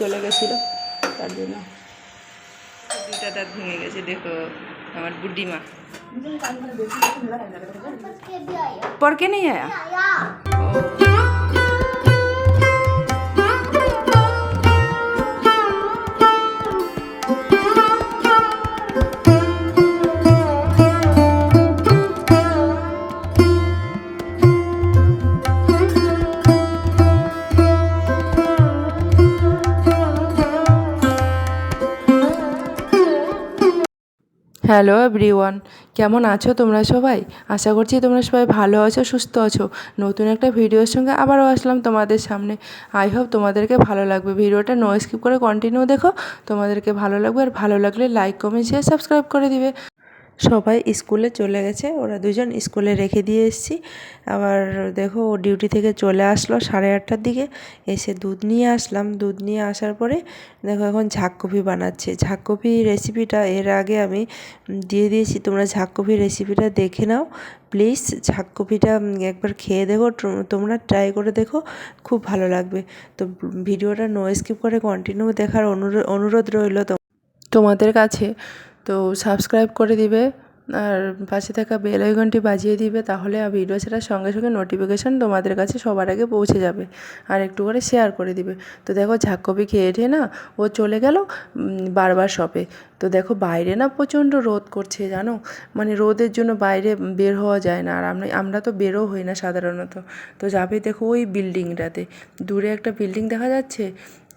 চলে গেছিল তার জন্য। দুটা দাঁত ভেঙে গেছে দেখো আমার বুদ্ধিমা। পরকে নেই আয়া? হ্যালো এভরিওয়ান কেমন আছো তোমরা সবাই? আশা করছি তোমরা সবাই ভালো আছো, সুস্থ আছো। নতুন একটা ভিডিওর সঙ্গে আবারও আসলাম তোমাদের সামনে। আই হোপ তোমাদেরকে ভালো লাগবে। ভিডিওটা নো স্কিপ করে কন্টিনিউ দেখো। তোমাদেরকে ভালো লাগবে আর ভালো লাগলে লাইক কমেন্ট শেয়ার সাবস্ক্রাইব করে দিবে। সবাই স্কুলে চলে গেছে। ওরা দুজন স্কুলে রেখে দিয়ে এসেছি। আবার দেখো ও ডিউটি থেকে চলে আসলো সাড়ে আটটার দিকে। এসে দুধ নিয়ে আসলাম। দুধ নিয়ে আসার পরে দেখো এখন ঝাঁককপি বানাচ্ছে। ঝাঁককপি রেসিপিটা এর আগে আমি দিয়ে দিয়েছি। তোমরা ঝাঁককপি রেসিপিটা দেখে নাও। প্লিজ ঝাঁক ঝাঁককপিটা একবার খেয়ে দেখো। তোমরা ট্রাই করে দেখো। খুব ভালো লাগবে। তো ভিডিওটা নো স্কিপ করে কন্টিনিউ দেখার অনুরোধ অনুরোধ রইল তোমাদের কাছে তো সাবস্ক্রাইব করে দিবে আর পাশে থাকা বেল আইকনটি বাজিয়ে দিবে তাহলে ভিডিও ছাড়ার সঙ্গে সঙ্গে নোটিফিকেশান তোমাদের কাছে সবার আগে পৌঁছে যাবে আর একটু করে শেয়ার করে দিবে। তো দেখো ঝাঁককপি খেয়ে ঠেয়ে না ও চলে গেল বারবার শপে তো দেখো বাইরে না প্রচণ্ড রোদ করছে জানো? মানে রোদের জন্য বাইরে বের হওয়া যায় না। আর আমরা আমরা তো বেরও হই না সাধারণত। তো যাবে দেখো ওই বিল্ডিংটাতে দূরে একটা বিল্ডিং দেখা যাচ্ছে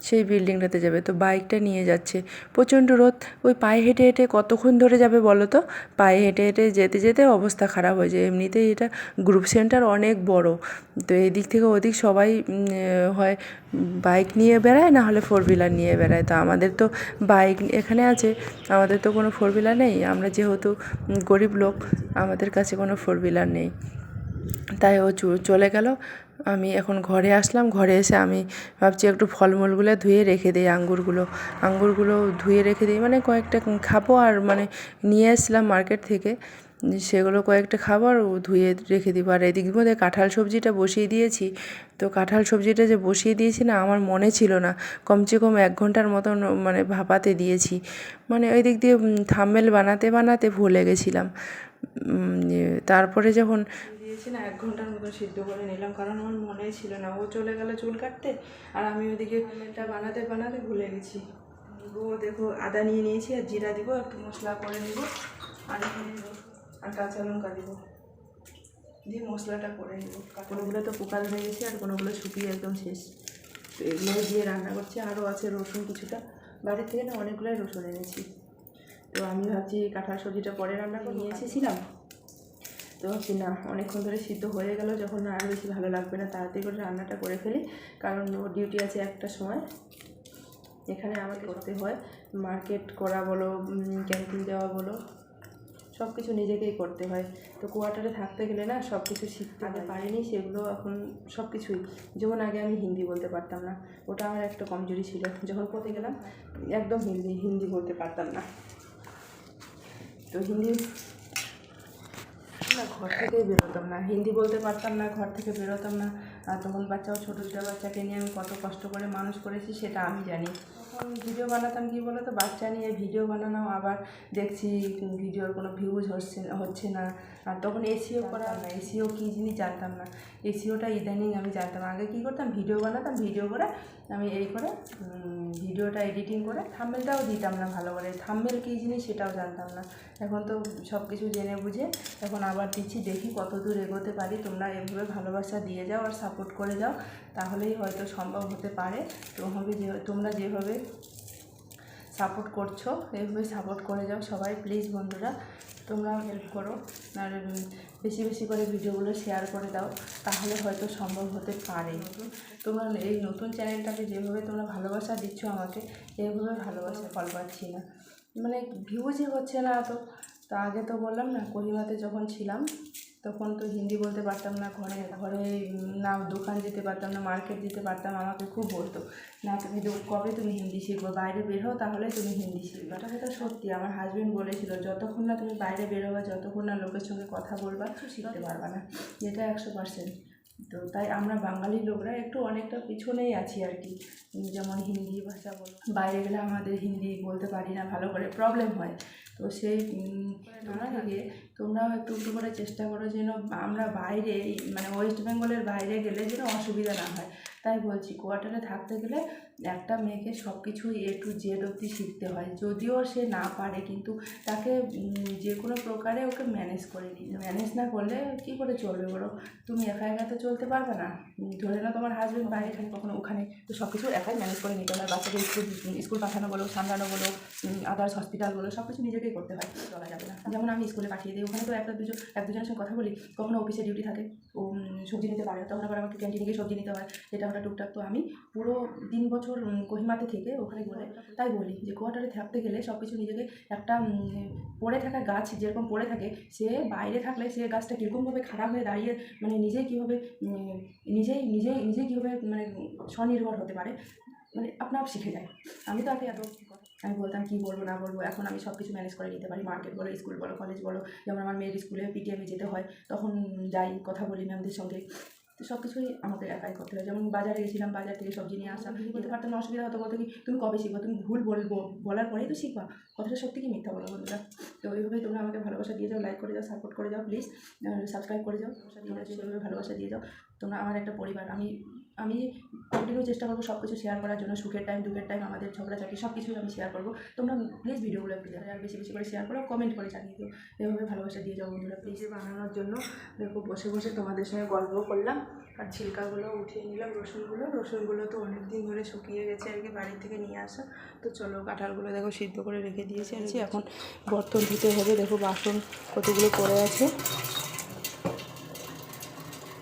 সেই বিল্ডিংটাতে যাবে। তো বাইকটা নিয়ে যাচ্ছে। প্রচণ্ড রোদ। ওই পায়ে হেঁটে হেঁটে কতক্ষণ ধরে যাবে বলো তো? পায়ে হেঁটে হেঁটে যেতে যেতে অবস্থা খারাপ হয়ে যায়। এমনিতেই এটা গ্রুপ সেন্টার অনেক বড়। তো এদিক থেকে ওদিক সবাই হয় বাইক নিয়ে বেড়ায়, না হলে ফোর হুইলার নিয়ে বেড়ায়। তো আমাদের তো বাইক এখানে আছে। আমাদের তো কোনো ফোর হুইলার নেই। আমরা যেহেতু গরিব লোক, আমাদের কাছে কোনো ফোর হুইলার নেই। তাই ও চলে গেল। আমি এখন ঘরে আসলাম, ঘরে এসে আমি ভাবছি একটু ফলমূলগুলো ধুয়ে রেখে দিই আঙ্গুরগুলো। আঙ্গুরগুলো ধুয়ে রেখে দিই মানে কয়েকটা খাব আর মানে নিয়ে আসলাম মার্কেট থেকে। সেগুলো কয়েকটা খাব আর ধুয়ে রেখে দিব। আর এদিক মধ্যে কাঁঠাল সবজিটা বসিয়ে দিয়েছি। তো কাঁঠাল সবজিটা যে বসিয়ে দিয়েছি না আমার মনে ছিল না। কমসে কম এক ঘণ্টার মতন মানে ভাপাতে দিয়েছি। মানে ওই দিক দিয়ে থামেল বানাতে বানাতে ভুলে গেছিলাম। তারপরে যখন দিয়েছি না, এক ঘণ্টার মতো সিদ্ধ করে নিলাম, কারণ আমার মনেই ছিল না। ও চলে গেল চুল কাটতে, আর আমি ওদিকে এটা বানাতে বানাতে ভুলে গেছি। ও দেখো, আদা নিয়ে নিয়েছি, আর জিরা দিব, একটু মশলা করে নিব, আর আর কাঁচা লঙ্কা দিব। দিয়ে মশলাটা করে নিব। কোনোগুলো তো পোকা ধরে গেছে, আর কোনোগুলো শুকিয়ে একদম শেষ। তো এগুলো দিয়ে রান্না করছি। আরও আছে রসুন কিছুটা। বাড়ি থেকে না অনেকগুলোই রসুন এনেছি। তো আমি ভাবছি কাঁঠাল সবজিটা পরে রান্না করে নিয়ে এসেছিলাম? তো ভাবছি না অনেকক্ষণ ধরে সিদ্ধ হয়ে গেল যখন আর বেশি ভালো লাগবে না তাড়াতাড়ি করে রান্নাটা করে ফেলি। কারণ ওর ডিউটি আছে একটা সময়। এখানে আমাকে করতে হয় মার্কেট করা বলো ক্যান্টিন দেওয়া বলো সব কিছু নিজেকেই করতে হয়। তো কোয়ার্টারে থাকতে গেলে না সব কিছু শিখতে আগে পারিনি সেগুলো এখন সব কিছুই যেমন আগে আমি হিন্দি বলতে পারতাম না ওটা আমার একটা কমজোরি ছিল। যখন পড়তে গেলাম একদম হিন্দি হিন্দি বলতে পারতাম না। তো হিন্দি না, ঘর থেকেই বেরোতাম না। হিন্দি বলতে পারতাম না, ঘর থেকে বেরোতাম না। তখন বাচ্চাও ছোটো ছোটো বাচ্চাকে নিয়ে আমি কত কষ্ট করে মানুষ করেছি, সেটা আমি জানি। তখন ভিডিও বানাতাম কি বলো তো বাচ্চা নিয়ে ভিডিও বানানো, আবার দেখছি ভিডিওর কোনো ভিউজ হচ্ছে হচ্ছে না। আর তখন এসিও করা না এসিও কী জিনিস জানতাম না। এসিওটা ইদানিং আমি জানতাম। আগে কী করতাম? ভিডিও বানাতাম, ভিডিও করে আমি এই করে ভিডিওটা এডিটিং করে থাম্বেলটাও দিতাম না ভালো করে। থাম্বেল কী জিনিস সেটাও জানতাম না। এখন তো সব কিছু জেনে বুঝে এখন আবার দিচ্ছি, দেখি কত দূর এগোতে পারি। তোমরা এভাবে ভালোবাসা দিয়ে যাও আর সাপোর্ট করে যাও, তাহলেই হয়তো সম্ভব হতে পারে। তোমাকে যে, তোমরা যেভাবে সাপোর্ট করছ এইভাবে সাপোর্ট করে যাও সবাই। প্লিজ বন্ধুরা তোমরাও হেল্প করো। আর বেশি বেশি করে ভিডিওগুলো শেয়ার করে দাও, তাহলে হয়তো সম্ভব হতে পারে। তোমরা এই নতুন চ্যানেলটাকে যেভাবে তোমরা ভালোবাসা দিচ্ছ আমাকে এইভাবে ভালোবাসা ফল পাচ্ছি না। মানে ভিউজই হচ্ছে না তো। তা আগে তো বললাম না কোহিমাতে যখন ছিলাম তখন তো হিন্দি বলতে পারতাম না ঘরে ঘরে না দোকান যেতে পারতাম না মার্কেট যেতে পারতাম আমাকে খুব বলতো না তুমি কবে তুমি হিন্দি শিখব? বাইরে বের হও তাহলে তুমি হিন্দি শিখবে। এটা হয়তো সত্যি আমার হাজব্যান্ড বলেছিল যতক্ষণ না তুমি বাইরে বেরোবা যতক্ষণ না লোকের সঙ্গে কথা বলবা শিখতে পারবা না। যেটা একশো পার্সেন্ট তো তাই আমরা বাঙালি লোকরা একটু অনেকটা পিছনেই আছি আর কি। যেমন হিন্দি ভাষা বলো বাইরে গেলে আমাদের হিন্দি বলতে পারি না ভালো করে প্রবলেম হয়। তো সেই তোমরা থেকে তোমরাও একটু একটু করে চেষ্টা করো যেন আমরা বাইরে মানে ওয়েস্ট বেঙ্গলের বাইরে গেলে যেন অসুবিধা না হয়। তাই বলছি কোয়ার্টারে থাকতে গেলে একটা মেয়েকে সব কিছু এ টু জেড অবধি শিখতে হয়। যদিও সে না পারে, কিন্তু তাকে যে কোনো প্রকারে ওকে ম্যানেজ করে নিই ম্যানেজ না করলে কী করে চলবে বলো? তুমি একা একা তো চলতে পারবে না। ধরে নাও তোমার হাজবেন্ড বাইরে থাকে কখনো ওখানে, তো সব কিছু একাই ম্যানেজ করে নিতে হয়। বাচ্চাকে স্কুল স্কুল পাঠানো বলো, সামলানো বলো আদার্স হসপিটাল বলো সব কিছু নিজেকেই করতে হয়। চলা যাবে না। যেমন আমি স্কুলে পাঠিয়ে দিই, ওখানে তো একটা দুজন, এক দুজনের সঙ্গে কথা বলি, কখনো অফিসে ডিউটি থাকে, ও সবজি নিতে পারে, তখন আবার আমাকে ক্যান্টিনে গিয়ে সবজি নিতে হয়, যেটা আমরা টুকটাক, তো আমি পুরো তিন বছর কোহিমাতে থেকে ওখানে ঘুরে তাই বলি যে কোয়ার্টারে থাকতে গেলে সব কিছু নিজেকে একটা পড়ে থাকা গাছ যেরকম পড়ে থাকে, সে বাইরে থাকলে সে গাছটা কীরকমভাবে খারাপ হয়ে দাঁড়িয়ে মানে নিজেই কীভাবে নিজেই নিজেই নিজেই কীভাবে মানে স্বনির্ভর হতে পারে মানে আপনা শিখে যায়। আমি তো আগে এত আমি বলতাম কী বলব না বলব? এখন আমি সব কিছু ম্যানেজ করে নিতে পারি। মার্কেট বলো স্কুল বলো কলেজ বলো যেমন আমার মেয়ের স্কুলে পিটিএমে যেতে হয় তখন যাই কথা বলি ম্যামদের সঙ্গে। তো সব কিছুই আমাকে একাই করতে হয়। যেমন বাজারে গেছিলাম বাজার থেকে সবজি নিয়ে আসা। বলতে পারতাম না অসুবিধা হতো বলতে কি তুমি কবে শিখবা? তুমি ভুল বলব বলার পরেই তো শিখবা। কথাটা সত্যি কি মিথ্যা বলো বন্ধুরা? তো এইভাবেই তোমরা আমাকে ভালোবাসা দিয়ে যাও লাইক করে যাও সাপোর্ট করে যাও প্লিজ সাবস্ক্রাইব করে যাও। যেভাবে ভালোবাসা দিয়ে যাও তোমরা আমার একটা পরিবার। আমি আমি কন্টিনিউ চেষ্টা করব সব কিছু শেয়ার করার জন্য সুখের টাইম দুঃখের টাইম আমাদের ঝগড়া ঝগড়াঝাটি সব কিছুই আমি শেয়ার করব। তোমরা প্লিজ ভিডিওগুলো একটু দেখো আর বেশি বেশি করে শেয়ার করো কমেন্ট করে জানিয়ে দিও। এভাবে ভালোবাসা দিয়ে যাও বন্ধুরা প্লিজ বানানোর জন্য দেখো বসে বসে তোমাদের সঙ্গে গল্প করলাম আর ছিলকাগুলো উঠিয়ে নিলাম রসুনগুলো। রসুনগুলো তো অনেক দিন ধরে শুকিয়ে গেছে আর কি বাড়ি থেকে নিয়ে আসা। তো চলো কাঁঠালগুলো দেখো সিদ্ধ করে রেখে দিয়েছি আর কি এখন বর্তন ধুতে হবে দেখো বাসন কতগুলো পড়ে আছে।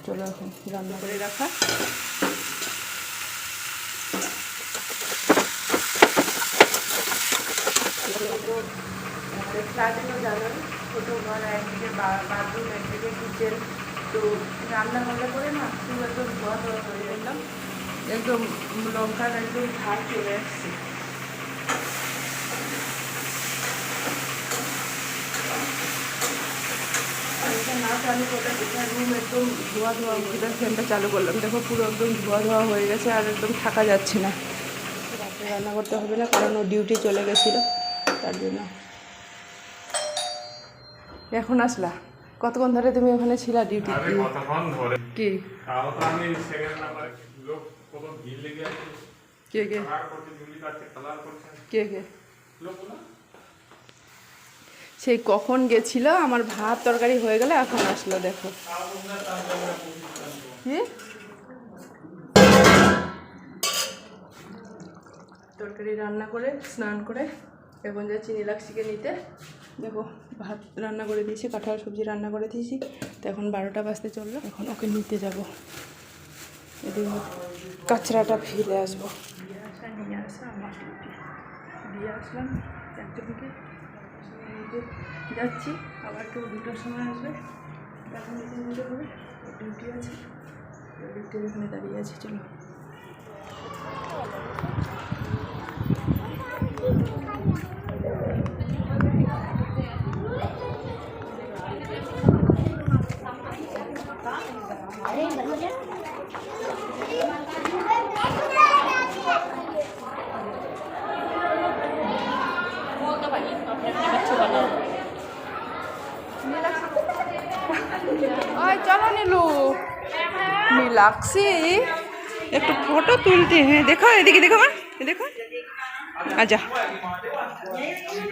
চলো এখন রান্না করে রাখা। ফ্ল্যাটের জানেন ছোটো ঘর, একদিকে বাথরুম, একদিকে কিচেন তো রান্না হলে করে না? খুব একদম ধোয়া ধোয়া হয়ে গেলাম একদম লঙ্কার একদম ঝাড় চলে আসছে। এটা না চালু করলে এটা রুম একদম ধোয়া ধোয়া এটা ফ্যানটা চালু করলাম। দেখো, পুরো একদম ধোয়া ধোয়া হয়ে গেছে আর একদম থাকা যাচ্ছে না। রাত্রে রান্না করতে হবে না, কারণ ও ডিউটি চলে গেছিল, তার জন্য। এখন আসলা। কতক্ষণ ধরে তুমি ওখানে ছিলা ডিউটি কি? তাও তো আমি সেকেন্ড নাম্বার লোক কত ভিড় লেগে আছে। কে কে? কে কে? সেই কখন গেছিল আমার ভাত তরকারি হয়ে গেলে এখন আসলো দেখো। কি? তরকারি রান্না করে স্নান করে এখন যা যাচ্ছি নীলাক্ষীকে নিতে। দেখো, ভাত রান্না করে দিয়েছি, কাঁঠাল সবজি রান্না করে দিয়েছি। তো এখন বারোটা বাজতে চলল, এখন ওকে নিতে যাব। এদিকে কাঁচরাটা ফিরে আসব। নিয়ে আসা আমার দিয়ে আসলাম চারটে থেকে। যাচ্ছি, আবার কেউ দুটোর সময় আসবে। এখন নিতে নিতে হবে, ডিউটি আছে। ডিউটির ওখানে দাঁড়িয়ে আছি, চলো। ওই চলো নীলু নীলাক্ষী একটু ফটো তুলতে হ্যাঁ देखो এদিকে देखो মা देखो आजा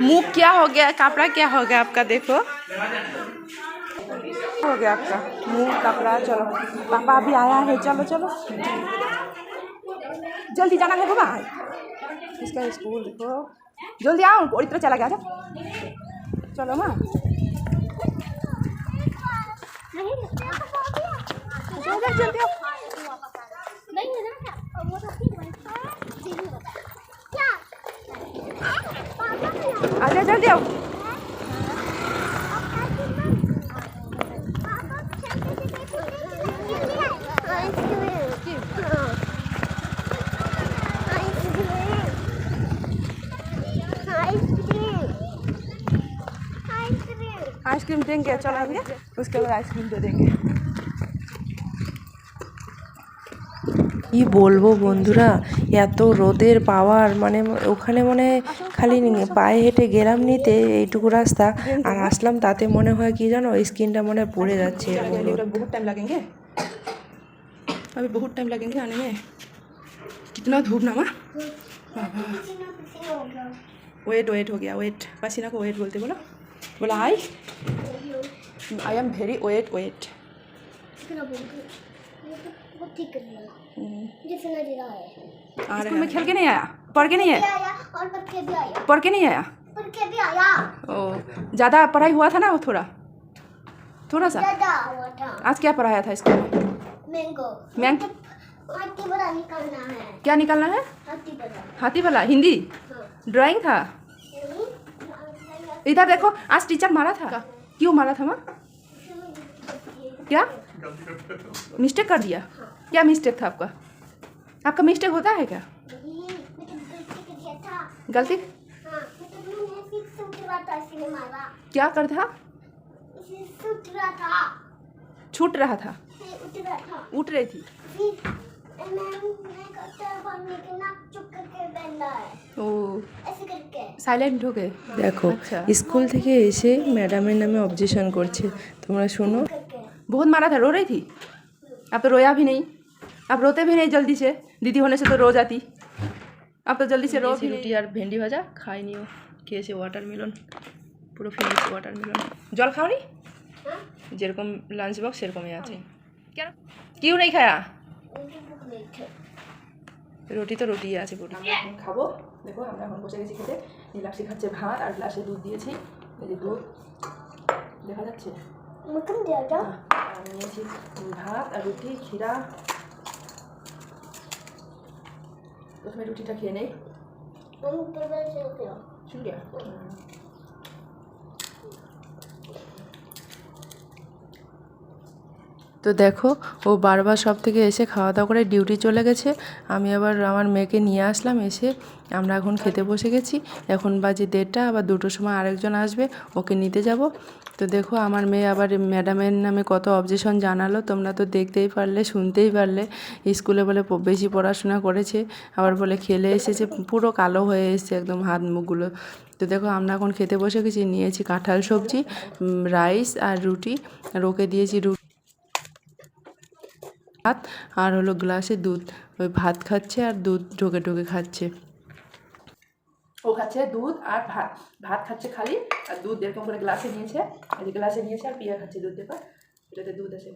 मुंह क्या हो गया कपड़ा क्या हो गया आपका देखो हो गया आपका मुंह कपड़ा चलो पापा अभी आया है चलो चलो जल्दी जाना है बाबा इसका स्कूल देखो जल्दी आओ पवित्र चला गया आजा चलो माँ जल्दी जल्दी आओ नहीं है ना अब वो रखी हुई है क्या आजा जल्दी आओ आइसक्रीम देंगे चलाएंगे उसके बाद आइसक्रीम दे देंगे কি বলবো বন্ধুরা এত রোদের পাওয়ার মানে ওখানে মনে হয় খালি পায়ে হেঁটে গেলাম নিতে এইটুকু রাস্তা আর আসলাম তাতে মনে হয় কি জানো স্কিনটা মনে হয় পড়ে যাচ্ছে এরকম রোদ। बहुत टाइम लगेंगे अभी बहुत टाइम लगेंगे आने में कितना धूप ना माँ पसीना पसीना हो गया वेट वेट हो गया वेट पसीना को वेट बोलते बोला बोला आई I am very wait wait आ रहा है खेल के नहीं आया? पढ़ के नहीं आया? पढ़ के नहीं आया? ओ ज़्यादा पढ़ाई हुआ था ना वो थोड़ा? थोड़ा सा? आज क्या पढ़ाया था स्कूल में मैंग निकालना है। क्या निकालना है? हाथी वाला हिंदी? ड्राइंग था? इधर देखो आज टीचर मारा था। क्यों मारा था माँ? क्या? मिस्टेक कर दिया? क्या मिस्टेक था आपका? आपका मिस्टेक होता है क्या? गलती? क्या कर था? छूट रहा था। उठ रही थी। उठ रही थी फिर मैम मैं कहता बनने के नाक चुप करके बैठना है ओ ऐसे करके साइलेंट हो गए দেখো আচ্ছা। স্কুল থেকে এসে ম্যাডামের নামে অবজেকশন করছে তোমরা শোনো करके बहुत मारा था रो रही थी अब तो रोया भी नहीं अब रोते भी नहीं जल्दी से दीदी होने से तो रो जाती अब तो जल्दी से रो भी রুটি আর ভেন্ডি ভাজা খাইনিও খেয়েছে ওয়াটারমেলন পুরো ফিনিশ ওয়াটারমেলন জল খাওনি हाँ যেরকম লাঞ্চ বক্স সেরকমই আছে কেন কিউ নেই খায়া मुझे भूख नहीं थी রুটি তো রুটি আছে পুটি খাব। দেখো আমরা এখন বসে গেছি খেতে। নীলাপ শিখাচ্ছে ভাত আর গ্লাসে দুধ দিয়েছি। এই যে দুধ। দেখা যাচ্ছে? মুখন দেওয়াটা নিয়েছি ভাত আর রুটি ক্ষীরা। প্রথমে রুটিটা খেয়ে নেই। শুনিয়া তো দেখো, ও বারবার সব থেকে এসে খাওয়া দাওয়া করে ডিউটি চলে গেছে। আমি আবার আমার মেয়েকে নিয়ে আসলাম, এসে আমরা এখন খেতে বসে গেছি। এখন বাজে দেড়টা, আবার দুটোর সময় আরেকজন আসবে, ওকে নিতে যাব। তো দেখো, আমার মেয়ে আবার ম্যাডামের নামে কত অবজেকশন জানালো। তোমরা তো দেখতেই পারলে, শুনতেই পারলে। স্কুলে বলে বেশি পড়াশোনা করেছে, আবার বলে খেলে এসেছে, পুরো কালো হয়ে এসেছে একদম হাত মুখগুলো তো দেখো, আমরা এখন খেতে বসে গেছি, নিয়েছি কাঁঠাল সবজি রাইস আর রুটি। আর ওকে দিয়েছি রুটি। ভাত আর হলো গ্লাসে দুধ। ওই ভাত খাচ্ছে আর দুধ ঢোকে ঢোকে খাচ্ছে। ও খাচ্ছে দুধ আর ভাত। ভাত খাচ্ছে খালি আর দুধ এরকম করে গ্লাসে নিয়েছে। গ্লাসে নিয়েছে আর পিয়া খাচ্ছে দুধ দেখো এটাতে দুধ আছে।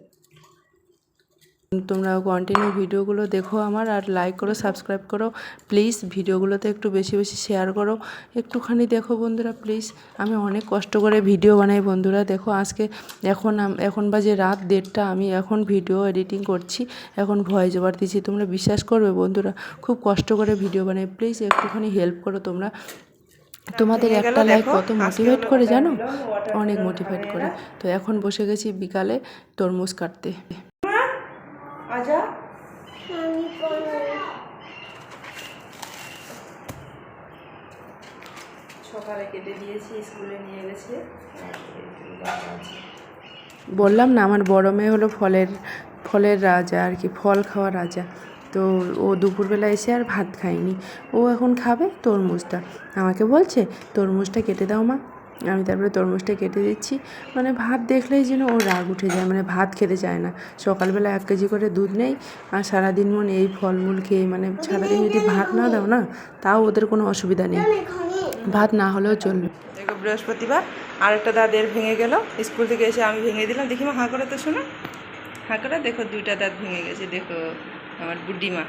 তোমরা কন্টিনিউ ভিডিওগুলো দেখো আমার আর লাইক করো সাবস্ক্রাইব করো। প্লিজ ভিডিওগুলোতে একটু বেশি বেশি শেয়ার করো। একটুখানি দেখো বন্ধুরা প্লিজ আমি অনেক কষ্ট করে ভিডিও বানাই বন্ধুরা। দেখো আজকে এখন এখন বাজে রাত দেড়টা। আমি এখন ভিডিও এডিটিং করছি। এখন ভয়েস ওভার দিচ্ছি। তোমরা বিশ্বাস করবে বন্ধুরা খুব কষ্ট করে ভিডিও বানাই। প্লিজ একটুখানি হেল্প করো তোমরা। তোমাদের একটা লাইক কত মোটিভেট করে জানো? অনেক মোটিভেট করে। তো এখন বসে গেছি বিকালে তরমুজ কাটতে। সকালে কেটে দিয়েছি স্কুলে নিয়ে গেছে। বললাম না আমার বড় মেয়ে হলো ফলের ফলের রাজা আর কি ফল খাওয়া রাজা। তো ও দুপুরবেলা এসে আর ভাত খায়নি। ও এখন খাবে তরমুজটা। আমাকে বলছে তরমুজটা কেটে দাও মা। আমি তারপরে তরমুজটা কেটে দিচ্ছি। মানে ভাত দেখলেই যেন ও রাগ উঠে যায় মানে ভাত খেতে চায় না। সকালবেলা এক কেজি করে দুধ নেই আর সারাদিন মনে এই ফলমূল খেয়ে মানে সারাদিন যদি ভাত না দাও না, তাও ওদের কোনো অসুবিধা নেই। ভাত না হলেও চলবে। দেখো, বৃহস্পতিবার আরেকটা দাঁতের ভেঙে গেল। স্কুল থেকে এসে আমি ভেঙে দিলাম। দেখি মা হাঁকড়া তো শোনো। হাঁকড়া দেখো, দুইটা দাঁত ভেঙে গেছে। দেখো, আমার বুড্ডিমা